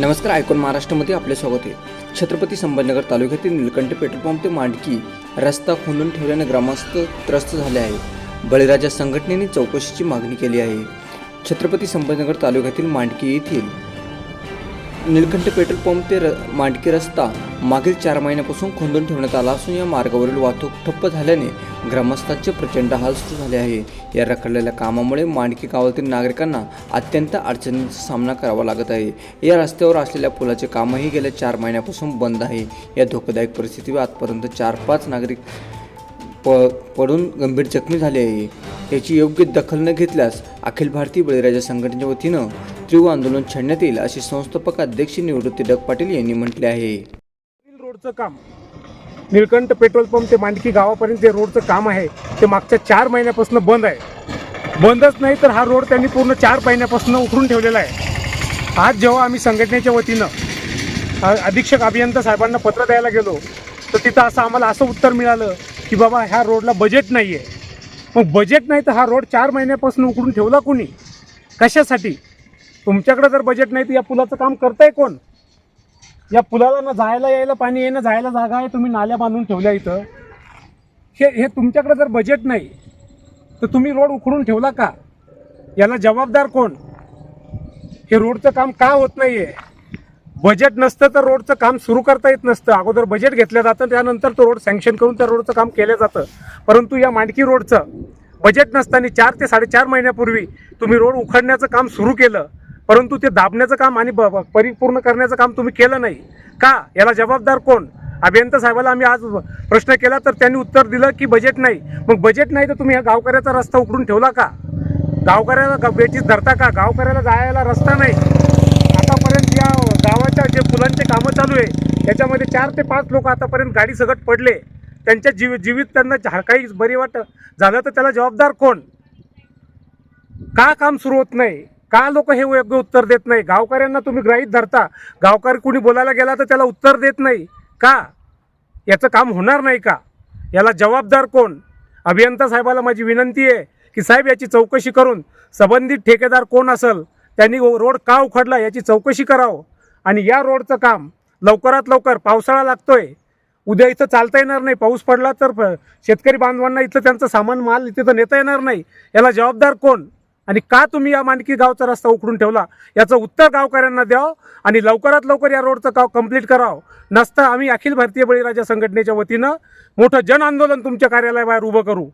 नमस्कार ऐकून महाराष्ट्रामध्ये आपले स्वागत आहे. छत्रपती संभाजीनगर तालुक्यातील निलकंठ पेट्रोल पंप ते मांडकी रस्ता खोदून ठेवल्याने ग्रामस्थ त्रस्त झाले आहे बळीराजा संघटनेने चौकशीची मागणी केली आहे. छत्रपती संभाजीनगर तालुक्यातील मांडकी येथील निलकंठ पेट्रोल पंप ते र मांडकी रस्ता मागील चार महिन्यापासून खोदून ठेवण्यात आला असून या मार्गावरील वाहतूक ठप्प झाल्याने ग्रामस्थांचे प्रचंड हाल सुरू झाले आहे. या रखडलेल्या कामामुळे मांडकी गावातील नागरिकांना अत्यंत अडचणींचा सामना करावा लागत आहे. या रस्त्यावर असलेल्या पुलाचे कामही गेल्या चार महिन्यापासून बंद आहे. या धोकादायक परिस्थितीवर आजपर्यंत चार पाच नागरिक प पडून गंभीर जखमी झाले आहे. याची योग्य दखल न घेतल्यास अखिल भारतीय बळीराजा संघटनेच्या वतीनं तीव्र आंदोलन छेडण्यात येईल असे संस्थापक अध्यक्ष निवृत्ती डग पाटील यांनी म्हटले आहे. रोडचं काम. निळकंठ पेट्रोल पंप ते मांडकी गावापर्यंत जे रोडचं काम आहे ते मागच्या चार महिन्यापासून बंद आहे. बंदच नाही तर हा रोड त्यांनी पूर्ण चार महिन्यापासून उठून ठेवलेला आहे. आज जेव्हा आम्ही संघटनेच्या वतीनं अधीक्षक अभियंता साहेबांना पत्र द्यायला गेलो तर तिथं असं आम्हाला असं उत्तर मिळालं की बाबा ह्या रोडला बजेट नाही आहे मग बजेट नाही तर हा रोड चार महिन्यापासून उकडून ठेवला कोणी? कशासाठी? तुमच्याकडे जर बजेट नाही तर या पुलाचं काम करताय कोण? या पुलाला ना जायला यायला पाणी आहे ना जायला जागा आहे तुम्ही नाल्या बांधून ठेवल्या इथं. हे हे तुमच्याकडे जर बजेट नाही तर तुम्ही रोड उखडून ठेवला का? याला जबाबदार कोण? हे रोडचं काम का होत नाही आहे बजेट नसतं तर रोडचं काम सुरू करता येत नसतं. अगोदर बजेट घेतलं जातं त्यानंतर तो रोड सँक्शन करून त्या रोडचं काम केलं जातं. परंतु या मांडकी रोडचं बजेट नसताना चार ते साडेचार महिन्यापूर्वी तुम्ही रोड उखडण्याचं काम सुरू केलं परंतु ते दाबण्याचं काम आणि ब- परिपूर्ण करण्याचं काम तुम्ही केलं नाही. का? याला जबाबदार कोण? अभियंता साहेबाला आम्ही आज प्रश्न केला तर त्यांनी उत्तर दिलं की बजेट नाही. मग बजेट नाही तर तुम्ही या गावकऱ्याचा रस्ता उकडून ठेवला का? गावकऱ्याला गा- बेटीस धरता का? गावकऱ्याला जायला रस्ता नाही. आतापर्यंत या गावाच्या जे पुलांचे कामं चालू आहे त्याच्यामध्ये चार ते पाच लोक आतापर्यंत गाडी सगट पडले. त्यांच्या जीव जीवित त्यांना काही बरी वाट झालं तर त्याला जबाबदार कोण? का काम सुरू होत नाही? का लोक हे योग्य उत्तर देत नाही? गावकऱ्यांना तुम्ही ग्राहीत धरता. गावकरी कुणी बोलायला गेला तर त्याला उत्तर देत नाही. का? याचं काम होणार नाही का? याला जबाबदार कोण? अभियंता साहेबाला माझी विनंती आहे की साहेब याची चौकशी करून संबंधित ठेकेदार कोण असेल त्यांनी रोड का उखडला याची चौकशी करावं. आणि या रोडचं काम लवकरात लवकर पावसाळा लागतोय. उद्या इथं चालता येणार नाही. पाऊस पडला तर शेतकरी बांधवांना इथं त्यांचं सामान माल तिथं नेता येणार नाही. याला जबाबदार कोण? आणि का तुम्ही या मानकी गावचा रस्ता उखडून ठेवला? याचं उत्तर गावकऱ्यांना द्यावं आणि लवकरात लवकर या रोडचं काव कंप्लीट करावं. नसता आम्ही अखिल भारतीय बळीराजा संघटनेच्या वतीनं मोठं जन आंदोलन तुमच्या कार्यालयाबाहेर उभं करू.